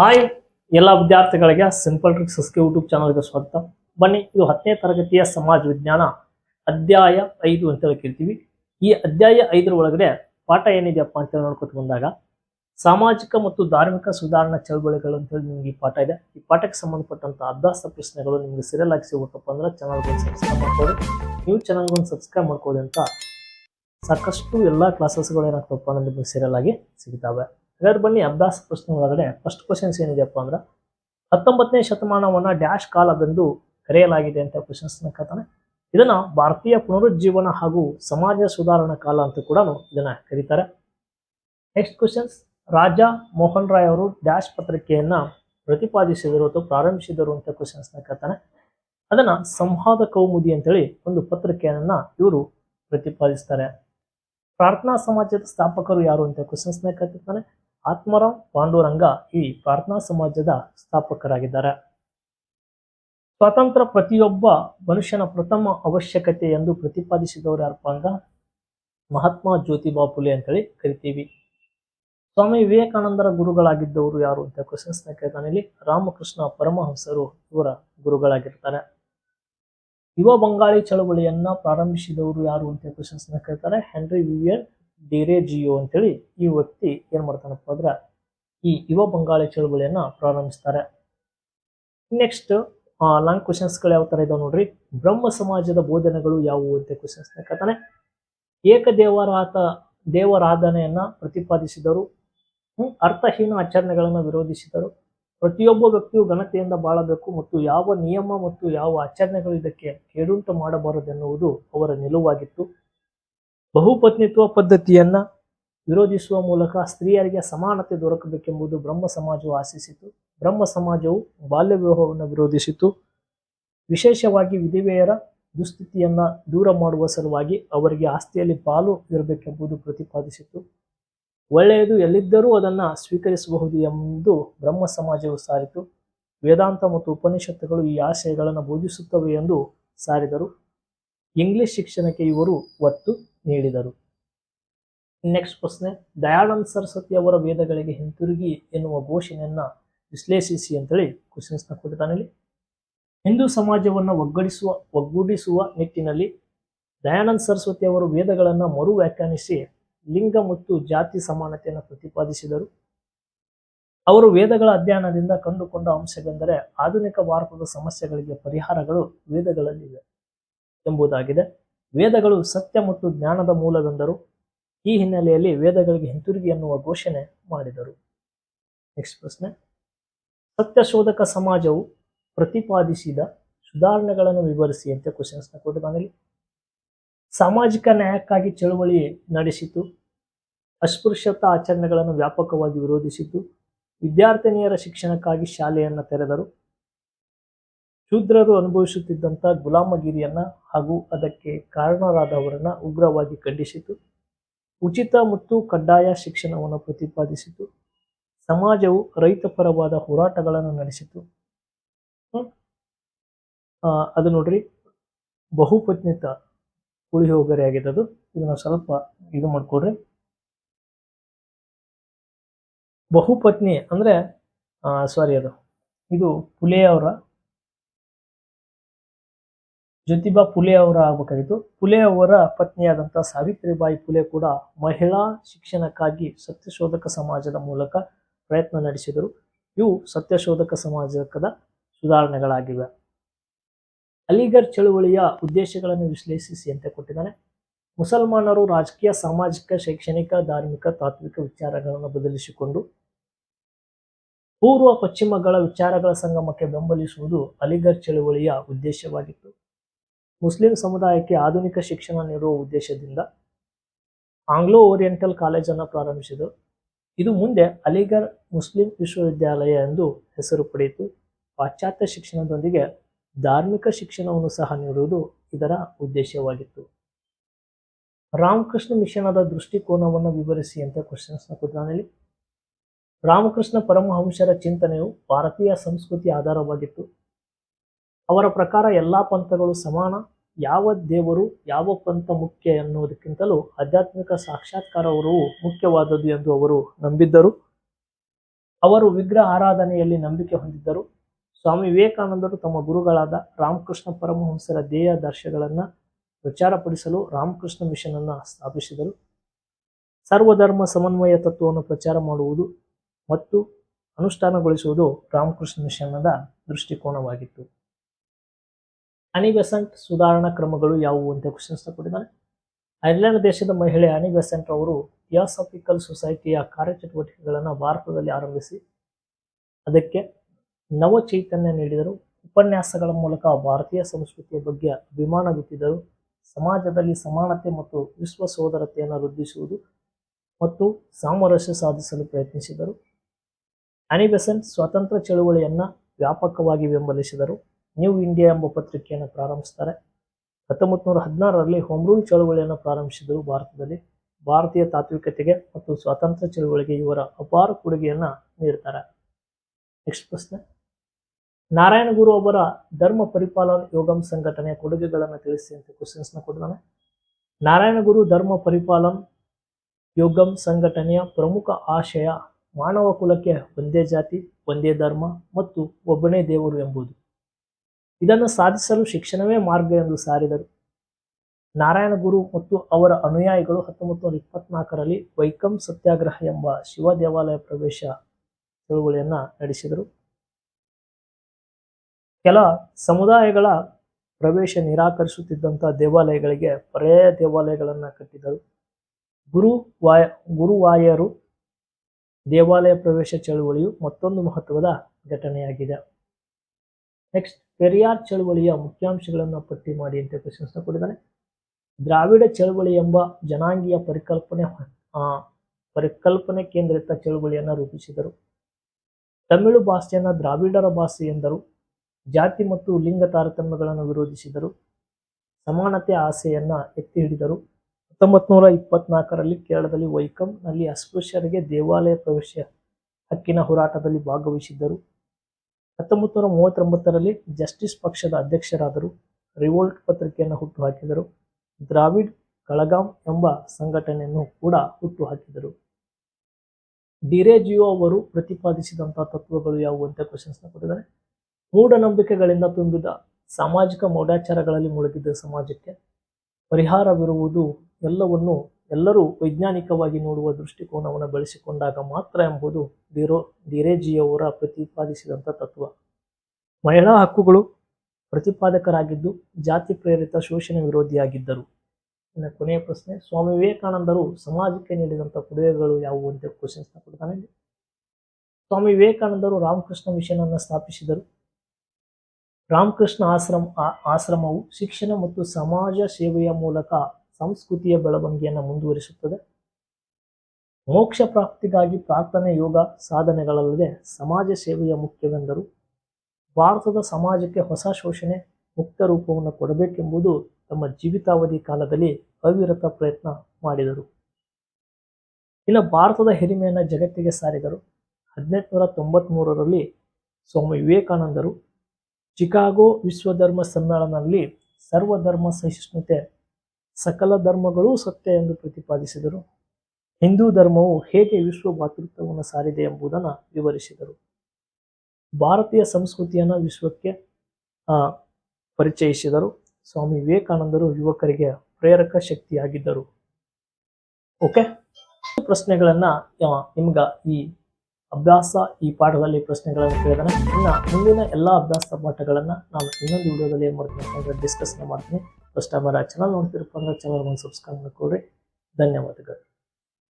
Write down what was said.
Hi ಎಲ್ಲ ವಿದ್ಯಾರ್ಥಿಗಳಿಗೆ simple tricks S K YouTube ಚಾನಲ್ಗೆ ಸ್ವಾಗತ. ಬನ್ನಿ, ಇದು ಹತ್ತನೇ ತರಗತಿಯ ಸಮಾಜ ವಿಜ್ಞಾನ ಅಧ್ಯಾಯ ಐದು ಅಂತೇಳಿ ಕೇಳ್ತೀವಿ. ಈ ಅಧ್ಯಾಯ ಐದರ ಒಳಗಡೆ ಪಾಠ ಏನಿದೆಯಪ್ಪ ಅಂತೇಳಿ ನೋಡ್ಕೊತ ಬಂದಾಗ, ಸಾಮಾಜಿಕ ಮತ್ತು ಧಾರ್ಮಿಕ ಸುಧಾರಣಾ ಚಳವಳಿಗಳು ಅಂತೇಳಿ ನಿಮ್ಗೆ ಈ ಪಾಠ ಇದೆ. ಈ ಪಾಠಕ್ಕೆ ಸಂಬಂಧಪಟ್ಟಂತ ಅಭ್ಯಾಸ ಪ್ರಶ್ನೆಗಳು ನಿಮ್ಗೆ ಸೀರಿಯಲ್ ಆಗಿ ಸಿಗುತ್ತಪ್ಪ ಅಂದ್ರೆ ಚಾನಲ್ಗೆ ಸಬ್ಸ್ಕ್ರೈಬ್ ಮಾಡ್ಕೊಳ್ಳಿ. ನೀವು ಚಾನಲ್ಗೆ ಒಂದು ಸಬ್ಸ್ಕ್ರೈಬ್ ಮಾಡ್ಕೊಳ್ಳಿ ಅಂತ ಸಾಕಷ್ಟು ಎಲ್ಲ ಕ್ಲಾಸಸ್ಗಳು ಏನಾಗ್ತಪ್ಪ ಅಂದ್ರೆ ನಿಮಗೆ ಸೀರಿಯಲ್ ಆಗಿ ಸಿಗ್ತವೆ. ಹಾಗಾದ್ರೆ ಬನ್ನಿ, ಅಭ್ಯಾಸ ಪ್ರಶ್ನೆ ಒಳಗಡೆ. ಫಸ್ಟ್ ಕ್ವಶನ್ಸ್ ಏನಿದೆಯಪ್ಪ ಅಂದ್ರೆ, ಹತ್ತೊಂಬತ್ತನೇ ಶತಮಾನವನ್ನ ಡ್ಯಾಶ್ ಕಾಲವೆಂದು ಕರೆಯಲಾಗಿದೆ ಅಂತ ಕ್ವಶನ್ಸ್ ಕೇಳ್ತಾನೆ ಇದನ್ನ ಭಾರತೀಯ ಪುನರುಜ್ಜೀವನ ಹಾಗೂ ಸಮಾಜ ಸುಧಾರಣಾ ಕಾಲ ಅಂತ ಕೂಡ ಇದನ್ನ ಕರೀತಾರೆ. ನೆಕ್ಸ್ಟ್ ಕ್ವಶನ್ಸ್ ರಾಜಾ ಮೋಹನ್ ರಾಯ್ ಅವರು ಡ್ಯಾಶ್ ಪತ್ರಿಕೆಯನ್ನ ಪ್ರತಿಪಾದಿಸಿದರು ಅಥವಾ ಪ್ರಾರಂಭಿಸಿದರು ಅಂತ ಕ್ವಶನ್ಸ್ ಕೇಳ್ತಾನೆ ಅದನ್ನ ಸಂವಾದ ಕೌಮುದಿ ಅಂತೇಳಿ ಒಂದು ಪತ್ರಿಕೆಯನ್ನ ಇವರು ಪ್ರತಿಪಾದಿಸ್ತಾರೆ. ಪ್ರಾರ್ಥನಾ ಸಮಾಜದ ಸ್ಥಾಪಕರು ಯಾರು ಅಂತ ಕ್ವಶನ್ಸ್ನ ಕತ್ತಾನೆ ಆತ್ಮರಾವ್ ಪಾಂಡುರಂಗ ಈ ಪ್ರಾರ್ಥನಾ ಸಮಾಜದ ಸ್ಥಾಪಕರಾಗಿದ್ದಾರೆ. ಸ್ವಾತಂತ್ರ್ಯ ಪ್ರತಿಯೊಬ್ಬ ಮನುಷ್ಯನ ಪ್ರಥಮ ಅವಶ್ಯಕತೆ ಎಂದು ಪ್ರತಿಪಾದಿಸಿದವರು ಯಾರಪ್ಪ ಅಂದ ಮಹಾತ್ಮ ಜ್ಯೋತಿಬಾ ಫುಲೆ ಅಂತೇಳಿ ಕರಿತೀವಿ. ಸ್ವಾಮಿ ವಿವೇಕಾನಂದರ ಗುರುಗಳಾಗಿದ್ದವರು ಯಾರು ಅಂತ ಕ್ವಶನ್ಸ್ ಕೇಳ್ತಾನೆ ಇಲ್ಲಿ. ರಾಮಕೃಷ್ಣ ಪರಮಹಂಸರು ಇವರ ಗುರುಗಳಾಗಿರ್ತಾರೆ. ಯುವ ಬಂಗಾಳಿ ಚಳವಳಿಯನ್ನ ಪ್ರಾರಂಭಿಸಿದವರು ಯಾರು ಅಂತ ಕ್ವಶನ್ಸ್ ಕೇಳ್ತಾರೆ. ಹೆನ್ರಿ ವಿವಿಯನ್ ಡಿರೇಜಿಯೋ ಅಂತೇಳಿ ಈ ವ್ಯಕ್ತಿ ಏನು ಮಾಡ್ತಾನಪ್ಪ ಅಂದ್ರೆ ಈ ಯುವ ಬಂಗಾಳಿ ಚಳುವಳಿಯನ್ನು ಪ್ರಾರಂಭಿಸ್ತಾರೆ. ನೆಕ್ಸ್ಟ್ ಲಾಂಗ್ ಕ್ವಶನ್ಸ್ಗಳು ಯಾವ ತರ ಇದಾವೆ ನೋಡ್ರಿ? ಬ್ರಹ್ಮ ಸಮಾಜದ ಬೋಧನೆಗಳು ಯಾವುವು ಅಂತ ಕ್ವಶನ್ಸ್ ಕೇಳ್ತಾನೆ. ಏಕದೇವರಾತ ದೇವರಾಧನೆಯನ್ನ ಪ್ರತಿಪಾದಿಸಿದರು. ಅರ್ಥಹೀನ ಆಚರಣೆಗಳನ್ನು ವಿರೋಧಿಸಿದರು. ಪ್ರತಿಯೊಬ್ಬ ವ್ಯಕ್ತಿಯು ಘನತೆಯಿಂದ ಬಾಳಬೇಕು ಮತ್ತು ಯಾವ ನಿಯಮ ಮತ್ತು ಯಾವ ಆಚರಣೆಗಳು ಇದಕ್ಕೆ ಕೇಡುಂಟು ಮಾಡಬಾರದೆನ್ನುವುದು ಅವರ ನಿಲುವಾಗಿತ್ತು. ಬಹುಪತ್ನಿತ್ವ ಪದ್ಧತಿಯನ್ನ ವಿರೋಧಿಸುವ ಮೂಲಕ ಸ್ತ್ರೀಯರಿಗೆ ಸಮಾನತೆ ದೊರಕಬೇಕೆಂಬುದು ಬ್ರಹ್ಮ ಸಮಾಜವು ಆಶಿಸಿತು. ಬ್ರಹ್ಮ ಸಮಾಜವು ಬಾಲ್ಯ ವಿವಾಹವನ್ನು ವಿರೋಧಿಸಿತು. ವಿಶೇಷವಾಗಿ ವಿಧಿವೆಯರ ದುಸ್ಥಿತಿಯನ್ನ ದೂರ ಮಾಡುವ ಸಲುವಾಗಿ ಅವರಿಗೆ ಆಸ್ತಿಯಲ್ಲಿ ಪಾಲು ಇರಬೇಕೆಂಬುದು ಪ್ರತಿಪಾದಿಸಿತು. ಒಳ್ಳೆಯದು ಎಲ್ಲಿದ್ದರೂ ಅದನ್ನು ಸ್ವೀಕರಿಸಬಹುದು ಎಂದು ಬ್ರಹ್ಮ ಸಮಾಜವು ಸಾರಿತು. ವೇದಾಂತ ಮತ್ತು ಉಪನಿಷತ್ತುಗಳು ಈ ಆಶಯಗಳನ್ನು ಬೋಧಿಸುತ್ತವೆ ಎಂದು ಸಾರಿದರು. ಇಂಗ್ಲಿಷ್ ಶಿಕ್ಷಣಕ್ಕೆ ಇವರು ಒತ್ತು ನೀಡಿದರು. ನೆಕ್ಸ್ಟ್ ಪ್ರಶ್ನೆ. ದಯಾನಂದ ಸರಸ್ವತಿ ಅವರ ವೇದಗಳಿಗೆ ಹಿಂತಿರುಗಿ ಎನ್ನುವ ಘೋಷಣೆಯನ್ನ ವಿಶ್ಲೇಷಿಸಿ ಅಂತೇಳಿ ಕ್ವಶನ್ಸ್ನ ಕೊಟ್ಟಿದ್ದಾನೆ ಹಿಂದೂ ಸಮಾಜವನ್ನು ಒಗ್ಗಡಿಸುವ, ಒಗ್ಗೂಡಿಸುವ ನಿಟ್ಟಿನಲ್ಲಿ ದಯಾನಂದ ಸರಸ್ವತಿ ಅವರು ವೇದಗಳನ್ನು ಮರು ವ್ಯಾಖ್ಯಾನಿಸಿ ಲಿಂಗ ಮತ್ತು ಜಾತಿ ಸಮಾನತೆಯನ್ನು ಪ್ರತಿಪಾದಿಸಿದರು. ಅವರು ವೇದಗಳ ಅಧ್ಯಯನದಿಂದ ಕಂಡುಕೊಂಡ ಅಂಶವೆಂದರೆ ಆಧುನಿಕ ಭಾರತದ ಸಮಸ್ಯೆಗಳಿಗೆ ಪರಿಹಾರಗಳು ವೇದಗಳಲ್ಲಿವೆ. ಎಂಬುದಾಗಿದೆ. ವೇದಗಳು ಸತ್ಯ ಮತ್ತು ಜ್ಞಾನದ ಮೂಲವೆಂದರು. ಈ ಹಿನ್ನೆಲೆಯಲ್ಲಿ ವೇದಗಳಿಗೆ ಹಿಂತಿರುಗಿ ಎನ್ನುವ ಘೋಷಣೆ ಮಾಡಿದರು. ನೆಕ್ಸ್ಟ್ ಪ್ರಶ್ನೆ. ಸತ್ಯಶೋಧಕ ಸಮಾಜವು ಪ್ರತಿಪಾದಿಸಿದ ಸುಧಾರಣೆಗಳನ್ನು ವಿವರಿಸಿ ಅಂತ ಕ್ವಶನ್ಸ್ನ ಕೊಟ್ಟು ಇಲ್ಲಿ. ಸಾಮಾಜಿಕ ನ್ಯಾಯಕ್ಕಾಗಿ ಚಳುವಳಿ ನಡೆಸಿತು. ಅಸ್ಪೃಶ್ಯತಾ ಆಚರಣೆಗಳನ್ನು ವ್ಯಾಪಕವಾಗಿ ವಿರೋಧಿಸಿತು. ವಿದ್ಯಾರ್ಥಿನಿಯರ ಶಿಕ್ಷಣಕ್ಕಾಗಿ ಶಾಲೆಯನ್ನು ತೆರೆದರು. ಶೂದ್ರರು ಅನುಭವಿಸುತ್ತಿದ್ದಂಥ ಗುಲಾಮಗಿರಿಯನ್ನು ಹಾಗೂ ಅದಕ್ಕೆ ಕಾರಣರಾದವರನ್ನ ಉಗ್ರವಾಗಿ ಖಂಡಿಸಿತು. ಉಚಿತ ಮತ್ತು ಕಡ್ಡಾಯ ಶಿಕ್ಷಣವನ್ನು ಪ್ರತಿಪಾದಿಸಿತು. ಸಮಾಜವು ರೈತಪರವಾದ ಹೋರಾಟಗಳನ್ನು ನಡೆಸಿತು? ಅದು ನೋಡ್ರಿ, ಬಹುಪತ್ನಿತ ಪುಳಿಯೋಗರೆ ಆಗಿದೆ ಅದು ಇದನ್ನ ಸ್ವಲ್ಪ ಇದು ಮಾಡ್ಕೊಡ್ರಿ. ಬಹುಪತ್ನಿ ಅಂದರೆ ಸಾರಿ ಅದು. ಇದು ಪುಲೆ ಅವರ ಜ್ಯೋತಿಬಾ ಫುಲೆ ಅವರ ಆಗಬೇಕಾಗಿತ್ತು ಫುಲೆ ಅವರ ಪತ್ನಿಯಾದಂಥ ಸಾವಿತ್ರಿಬಾಯಿ ಫುಲೆ ಕೂಡ ಮಹಿಳಾ ಶಿಕ್ಷಣಕ್ಕಾಗಿ ಸತ್ಯಶೋಧಕ ಸಮಾಜದ ಮೂಲಕ ಪ್ರಯತ್ನ ನಡೆಸಿದರು. ಇವು ಸತ್ಯಶೋಧಕ ಸಮಾಜದ ಸುಧಾರಣೆಗಳಾಗಿವೆ. ಅಲಿಗರ್ ಚಳುವಳಿಯ ಉದ್ದೇಶಗಳನ್ನು ವಿಶ್ಲೇಷಿಸಿ ಅಂತ ಕೊಟ್ಟಿದ್ದಾನೆ. ಮುಸಲ್ಮಾನರು ರಾಜಕೀಯ, ಸಾಮಾಜಿಕ, ಶೈಕ್ಷಣಿಕ, ಧಾರ್ಮಿಕ, ತಾತ್ವಿಕ ವಿಚಾರಗಳನ್ನು ಬದಲಿಸಿಕೊಂಡು ಪೂರ್ವ ಪಶ್ಚಿಮಗಳ ವಿಚಾರಗಳ ಸಂಗಮಕ್ಕೆ ಬೆಂಬಲಿಸುವುದು ಅಲಿಗರ್ ಚಳುವಳಿಯ ಉದ್ದೇಶವಾಗಿತ್ತು. ಮುಸ್ಲಿಂ ಸಮುದಾಯಕ್ಕೆ ಆಧುನಿಕ ಶಿಕ್ಷಣ ನೀಡುವ ಉದ್ದೇಶದಿಂದ ಆಂಗ್ಲೋ ಓರಿಯೆಂಟಲ್ ಕಾಲೇಜನ್ನು ಪ್ರಾರಂಭಿಸಿದರು. ಇದು ಮುಂದೆ ಅಲಿಗರ್ ಮುಸ್ಲಿಂ ವಿಶ್ವವಿದ್ಯಾಲಯ ಎಂದು ಹೆಸರು ಪಡೆಯಿತು. ಪಾಶ್ಚಾತ್ಯ ಶಿಕ್ಷಣದೊಂದಿಗೆ ಧಾರ್ಮಿಕ ಶಿಕ್ಷಣವನ್ನು ಸಹ ನೀಡುವುದು ಇದರ ಉದ್ದೇಶವಾಗಿತ್ತು. ರಾಮಕೃಷ್ಣ ಮಿಷನದ ದೃಷ್ಟಿಕೋನವನ್ನು ವಿವರಿಸಿ ಅಂತ ಕ್ವಶನ್ಸ್ನ ಕೊಟ್ಟಿದ್ದಾನೆ ರಾಮಕೃಷ್ಣ ಪರಮಹಂಸರ ಚಿಂತನೆಯು ಭಾರತೀಯ ಸಂಸ್ಕೃತಿ ಆಧಾರವಾಗಿತ್ತು. ಅವರ ಪ್ರಕಾರ ಎಲ್ಲ ಪಂಥಗಳು ಸಮಾನ, ಯಾವ ದೇವರು ಯಾವ ಪಂಥ ಮುಖ್ಯ ಎನ್ನುವುದಕ್ಕಿಂತಲೂ ಆಧ್ಯಾತ್ಮಿಕ ಸಾಕ್ಷಾತ್ಕಾರವು ಮುಖ್ಯವಾದದ್ದು ಎಂದು ಅವರು ನಂಬಿದ್ದರು. ಅವರು ವಿಗ್ರಹ ಆರಾಧನೆಯಲ್ಲಿ ನಂಬಿಕೆ ಹೊಂದಿದ್ದರು. ಸ್ವಾಮಿ ವಿವೇಕಾನಂದರು ತಮ್ಮ ಗುರುಗಳಾದ ರಾಮಕೃಷ್ಣ ಪರಮಹಂಸರ ಧ್ಯೇಯ ದರ್ಶಗಳನ್ನು ಪ್ರಚಾರಪಡಿಸಲು ರಾಮಕೃಷ್ಣ ಮಿಷನ್ ಅನ್ನು ಸ್ಥಾಪಿಸಿದರು. ಸರ್ವಧರ್ಮ ಸಮನ್ವಯ ತತ್ವವನ್ನು ಪ್ರಚಾರ ಮಾಡುವುದು ಮತ್ತು ಅನುಷ್ಠಾನಗೊಳಿಸುವುದು ರಾಮಕೃಷ್ಣ ಮಿಷನ್ನದ ದೃಷ್ಟಿಕೋನವಾಗಿತ್ತು. ಅನಿ ಬೆಸೆಂಟ್ ಸುಧಾರಣಾ ಕ್ರಮಗಳು ಯಾವುವು ಅಂತ ಕ್ವಶನ್ಸ್ನ ಕೊಟ್ಟಿದ್ದಾನೆ ಐರ್ಲೆಂಡ್ ದೇಶದ ಮಹಿಳೆ ಅನಿ ಬೆಸೆಂಟ್ ಅವರು ಥಿಯಾಸಫಿಕಲ್ ಸೊಸೈಟಿಯ ಕಾರ್ಯಚಟುವಟಿಕೆಗಳನ್ನು ಭಾರತದಲ್ಲಿ ಆರಂಭಿಸಿ, ಅದಕ್ಕೆ ನವ ಚೈತನ್ಯ ನೀಡಿದರು. ಉಪನ್ಯಾಸಗಳ ಮೂಲಕ ಭಾರತೀಯ ಸಂಸ್ಕೃತಿಯ ಬಗ್ಗೆ ಅಭಿಮಾನ ಬಿತ್ತಿದರು ಸಮಾಜದಲ್ಲಿ ಸಮಾನತೆ ಮತ್ತು ವಿಶ್ವ ಸೋದರತೆಯನ್ನು ವೃದ್ಧಿಸುವುದು ಮತ್ತು ಸಾಮರಸ್ಯ ಸಾಧಿಸಲು ಪ್ರಯತ್ನಿಸಿದರು. ಅನಿಬೆಸೆಂಟ್ ಸ್ವತಂತ್ರ ಚಳುವಳಿಯನ್ನು ವ್ಯಾಪಕವಾಗಿ ಬೆಂಬಲಿಸಿದರು. ನ್ಯೂ ಇಂಡಿಯಾ ಎಂಬ ಪತ್ರಿಕೆಯನ್ನು ಪ್ರಾರಂಭಿಸ್ತಾರೆ. ಹತ್ತೊಂಬತ್ತು ನೂರ ಹದಿನಾರರಲ್ಲಿ ಹೋಮ್ ರೂಲ್ ಚಳುವಳಿಯನ್ನು ಪ್ರಾರಂಭಿಸಿದರು ಭಾರತದಲ್ಲಿ. ಭಾರತೀಯ ತಾತ್ವಿಕತೆಗೆ ಮತ್ತು ಸ್ವಾತಂತ್ರ್ಯ ಚಳುವಳಿಗೆ ಇವರ ಅಪಾರ ಕೊಡುಗೆಯನ್ನು ನೀಡ್ತಾರೆ. ನೆಕ್ಸ್ಟ್ ಪ್ರಶ್ನೆ. ನಾರಾಯಣ ಗುರು ಅವರ ಧರ್ಮ ಪರಿಪಾಲನ ಯೋಗಂ ಸಂಘಟನೆಯ ಕೊಡುಗೆಗಳನ್ನು ತಿಳಿಸಿ ಅಂತ ಕ್ವಶನ್ಸ್ನ ನಾರಾಯಣ ಗುರು ಧರ್ಮ ಪರಿಪಾಲನ್ ಯೋಗಂ ಸಂಘಟನೆಯ ಪ್ರಮುಖ ಆಶಯ ಮಾನವ ಕುಲಕ್ಕೆ ಒಂದೇ ಜಾತಿ, ಒಂದೇ ಧರ್ಮ ಮತ್ತು ಒಬ್ಬನೇ ದೇವರು ಎಂಬುದು. ಇದನ್ನು ಸಾಧಿಸಲು ಶಿಕ್ಷಣವೇ ಮಾರ್ಗ ಎಂದು ಸಾರಿದರು. ನಾರಾಯಣ ಗುರು ಮತ್ತು ಅವರ ಅನುಯಾಯಿಗಳು ಹತ್ತೊಂಬತ್ತು ನೂರ ಇಪ್ಪತ್ನಾಲ್ಕರಲ್ಲಿ ವೈಕಂ ಸತ್ಯಾಗ್ರಹ ಎಂಬ ಶಿವ ದೇವಾಲಯ ಪ್ರವೇಶ ಚಳುವಳಿಯನ್ನು ನಡೆಸಿದರು. ಕೆಲ ಸಮುದಾಯಗಳ ಪ್ರವೇಶ ನಿರಾಕರಿಸುತ್ತಿದ್ದಂಥ ದೇವಾಲಯಗಳಿಗೆ ಪರ್ಯಾಯ ದೇವಾಲಯಗಳನ್ನು ಕಟ್ಟಿದರು. ಗುರು ವಾಯ, ಗುರುವಾಯರು ದೇವಾಲಯ ಪ್ರವೇಶ ಚಳುವಳಿಯು ಮತ್ತೊಂದು ಮಹತ್ವದ ಘಟನೆಯಾಗಿದೆ. ನೆಕ್ಸ್ಟ್ ಪೆರಿಯಾರ್ ಚಳುವಳಿಯ ಮುಖ್ಯಾಂಶಗಳನ್ನು ಪಟ್ಟಿ ಮಾಡಿ ಅಂತ ಕ್ವಶನ್ಸ್ನ ಕೊಟ್ಟಿದ್ದಾನೆ. ದ್ರಾವಿಡ ಚಳುವಳಿ ಎಂಬ ಜನಾಂಗೀಯ ಪರಿಕಲ್ಪನೆ ಪರಿಕಲ್ಪನೆ ಕೇಂದ್ರಿತ ಚಳುವಳಿಯನ್ನು ರೂಪಿಸಿದರು. ತಮಿಳು ಭಾಷೆಯನ್ನು ದ್ರಾವಿಡರ ಭಾಷೆ ಎಂದರು. ಜಾತಿ ಮತ್ತು ಲಿಂಗ ತಾರತಮ್ಯಗಳನ್ನು ವಿರೋಧಿಸಿದರು. ಸಮಾನತೆ ಆಸೆಯನ್ನು ಎತ್ತಿ ಹಿಡಿದರು ಹತ್ತೊಂಬತ್ತು ನೂರ ಇಪ್ಪತ್ನಾಲ್ಕರಲ್ಲಿ ಕೇರಳದಲ್ಲಿ ವೈಕಂನಲ್ಲಿ ಅಸ್ಪೃಶ್ಯರಿಗೆ ದೇವಾಲಯ ಪ್ರವೇಶ ಹಕ್ಕಿನ ಹೋರಾಟದಲ್ಲಿ ಭಾಗವಹಿಸಿದ್ದರು. ಹತ್ತೊಂಬತ್ತು ನೂರ ಮೂವತ್ತೊಂಬತ್ತರಲ್ಲಿ ಜಸ್ಟಿಸ್ ಪಕ್ಷದ ಅಧ್ಯಕ್ಷರಾದರು. ರಿವೋಲ್ಟ್ ಪತ್ರಿಕೆಯನ್ನು ಹುಟ್ಟುಹಾಕಿದರು. ದ್ರಾವಿಡ್ ಕಳಗಾಂ ಎಂಬ ಸಂಘಟನೆಯನ್ನು ಕೂಡ ಹುಟ್ಟುಹಾಕಿದರು. ಡಿರೇಜಿಯೋ ಅವರು ಪ್ರತಿಪಾದಿಸಿದಂತಹ ತತ್ವಗಳು ಯಾವುವು ಅಂತ ಕ್ವಶನ್ಸ್ನ ಕೊಟ್ಟಿದ್ದಾರೆ. ಮೂಢನಂಬಿಕೆಗಳಿಂದ ತುಂಬಿದ ಸಾಮಾಜಿಕ ಮೌಢಾಚಾರಗಳಲ್ಲಿ ಮುಳುಗಿದ್ದ ಸಮಾಜಕ್ಕೆ ಪರಿಹಾರವಿರುವುದು ಎಲ್ಲವನ್ನು ಎಲ್ಲರೂ ವೈಜ್ಞಾನಿಕವಾಗಿ ನೋಡುವ ದೃಷ್ಟಿಕೋನವನ್ನು ಬಳಸಿಕೊಂಡಾಗ ಮಾತ್ರ ಎಂಬುದು ಡಿರೋ ಡಿರೇಜಿಯವರ ಪ್ರತಿಪಾದಿಸಿದಂಥ ತತ್ವ. ಮಹಿಳಾ ಹಕ್ಕುಗಳು ಪ್ರತಿಪಾದಕರಾಗಿದ್ದು ಜಾತಿ ಪ್ರೇರಿತ ಶೋಷಣೆ ವಿರೋಧಿಯಾಗಿದ್ದರು. ಇನ್ನು ಕೊನೆಯ ಪ್ರಶ್ನೆ, ಸ್ವಾಮಿ ವಿವೇಕಾನಂದರು ಸಮಾಜಕ್ಕೆ ನೀಡಿದಂಥ ಕೊಡುಗೆಗಳು ಯಾವುವು ಅಂತ ಕ್ವಶನ್ಸ್ನ ಕೊಡ್ತಾನೆ ಸ್ವಾಮಿ ವಿವೇಕಾನಂದರು ರಾಮಕೃಷ್ಣ ಮಿಷನ್ ಅನ್ನು ಸ್ಥಾಪಿಸಿದರು. ರಾಮಕೃಷ್ಣ ಆಶ್ರಮ ಆಶ್ರಮವು ಶಿಕ್ಷಣ ಮತ್ತು ಸಮಾಜ ಸೇವೆಯ ಮೂಲಕ ಸಂಸ್ಕೃತಿಯ ಬೆಳವಣಿಗೆಯನ್ನು ಮುಂದುವರಿಸುತ್ತದೆ. ಮೋಕ್ಷ ಪ್ರಾಪ್ತಿಗಾಗಿ ಪ್ರಾರ್ಥನೆ, ಯೋಗ ಸಾಧನೆಗಳಲ್ಲದೆ ಸಮಾಜ ಸೇವೆಯ ಮುಖ್ಯವೆಂದರು. ಭಾರತದ ಸಮಾಜಕ್ಕೆ ಹೊಸ ಶೋಷಣೆ, ಮುಕ್ತ ರೂಪವನ್ನು ಕೊಡಬೇಕೆಂಬುದು ತಮ್ಮ ಜೀವಿತಾವಧಿ ಕಾಲದಲ್ಲಿ ಅವಿರತ ಪ್ರಯತ್ನ ಮಾಡಿದರು. ಇನ್ನು ಭಾರತದ ಹಿರಿಮೆಯನ್ನು ಜಗತ್ತಿಗೆ ಸಾರಿದರು. ಹದಿನೆಂಟುನೂರ ತೊಂಬತ್ಮೂರರಲ್ಲಿ ಸ್ವಾಮಿ ವಿವೇಕಾನಂದರು. ಚಿಕಾಗೋ ವಿಶ್ವಧರ್ಮ ಸಮ್ಮೇಳನದಲ್ಲಿ ಸರ್ವಧರ್ಮ ಸಹಿಷ್ಣುತೆ ಸಕಲ ಧರ್ಮಗಳೂ ಸತ್ಯ ಎಂದು ಪ್ರತಿಪಾದಿಸಿದರು. ಹಿಂದೂ ಧರ್ಮವು ಹೇಗೆ ವಿಶ್ವ ಭಾತೃತ್ವವನ್ನು ಸಾರಿದೆ ಎಂಬುದನ್ನು ವಿವರಿಸಿದರು. ಭಾರತೀಯ ಸಂಸ್ಕೃತಿಯನ್ನು ವಿಶ್ವಕ್ಕೆ ಪರಿಚಯಿಸಿದರು. ಸ್ವಾಮಿ ವಿವೇಕಾನಂದರು ಯುವಕರಿಗೆ ಪ್ರೇರಕ ಶಕ್ತಿಯಾಗಿದ್ದರು. ಓಕೆ? ಪ್ರಶ್ನೆಗಳನ್ನು ನಿಮ್ಗೆ ಈ ಅಭ್ಯಾಸ, ಈ ಪಾಠದಲ್ಲಿ ಪ್ರಶ್ನೆಗಳನ್ನು ಕೇಳಿದಾನೆ. ಇನ್ನು ಮುಂದಿನ ಎಲ್ಲ ಅಭ್ಯಾಸ ಪಾಠಗಳನ್ನು ನಾನು ಇನ್ನೊಂದು ವಿಡಿಯೋದಲ್ಲಿ ಏನು ಮಾಡ್ತೀನಿ ಅಂತಂದರೆ ಡಿಸ್ಕಸ್ನ ಮಾಡ್ತೀನಿ. ಫಸ್ಟ್ ಟೈಮ್ ಚಾನಲ್ ನೋಡ್ತಿರಪ್ಪ ಅಂದ್ರೆ ಚಾನಲ್ ಒಂದು ಸಬ್ಸ್ಕ್ರೈಬ್ ಮಾಡ್ಕೊಳ್ರಿ. ಧನ್ಯವಾದಗಳು.